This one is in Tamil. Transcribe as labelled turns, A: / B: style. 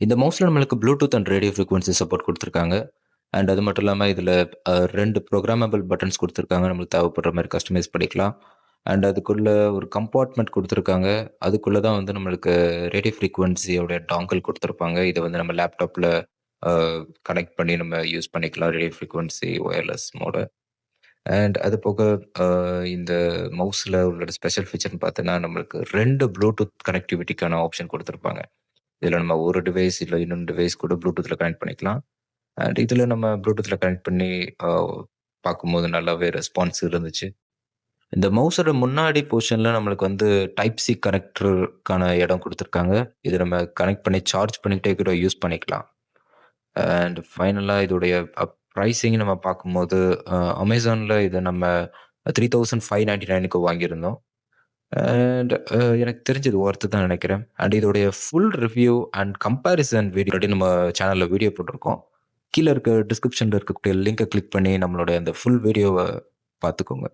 A: இந்த மவுஸில் நம்மளுக்கு Bluetooth and radio frequency support கொடுத்துருக்காங்க. அண்ட் அது மட்டும் இல்லாமல் இதில் ரெண்டு ப்ரோக்ராமபிள் பட்டன்ஸ் கொடுத்துருக்காங்க. நம்மளுக்கு தேவைப்படுற மாதிரி கஸ்டமைஸ் பண்ணிக்கலாம். அண்ட் அதுக்குள்ளே ஒரு கம்பார்ட்மெண்ட் கொடுத்துருக்காங்க. அதுக்குள்ளே தான் வந்து நம்மளுக்கு ரேடியோ ஃப்ரீக்வன்சியோட டாங்கல் கொடுத்துருப்பாங்க. இதை வந்து நம்ம லேப்டாப்பில் கனெக்ட் பண்ணி நம்ம யூஸ் பண்ணிக்கலாம் ரேடியோ ஃப்ரீக்வன்சி ஒயர்லெஸ் மோட அண்ட் அது போக இந்த மவுஸில் உள்ள ஸ்பெஷல் ஃபீச்சர்னு பார்த்தோன்னா நம்மளுக்கு ரெண்டு ப்ளூடூத் கனெக்டிவிட்டிக்கான ஆப்ஷன் கொடுத்துருப்பாங்க. இதில் நம்ம ஒரு டிவைஸ் இல்லை இன்னொரு டிவைஸ் கூட ப்ளூடூத்தில் கனெக்ட் பண்ணிக்கலாம். அண்ட் இதில் நம்ம ப்ளூடூத்தில் கனெக்ட் பண்ணி பார்க்கும்போது நல்லாவே ரெஸ்பான்ஸ் இருந்துச்சு. இந்த மவுஸோட முன்னாடி போர்ஷனில் நம்மளுக்கு வந்து டைப் சி கனெக்டருக்கான இடம் கொடுத்துருக்காங்க. இது நம்ம கனெக்ட் பண்ணி சார்ஜ் பண்ணிக்கிட்டே கூட யூஸ் பண்ணிக்கலாம். அண்ட் ஃபைனலாக இதோடைய ப்ரைஸிங் நம்ம பார்க்கும்போது அமேசானில் இதை நம்ம த்ரீ தௌசண்ட் ஃபைவ் நைன்டி நைனுக்கு வாங்கியிருந்தோம். அண்ட் uh, எனக்கு தெரிஞ்சது ஒர்த்து தான் நினைக்கிறேன். அண்ட் இதோடைய full review and comparison video நம்ம சேனலில் வீடியோ போட்டிருக்கோம். கீழே இருக்க டிஸ்கிரிப்ஷனில் இருக்கக்கூடிய லிங்கை கிளிக் பண்ணி நம்மளுடைய அந்த ஃபுல் வீடியோவை பார்த்துக்கோங்க.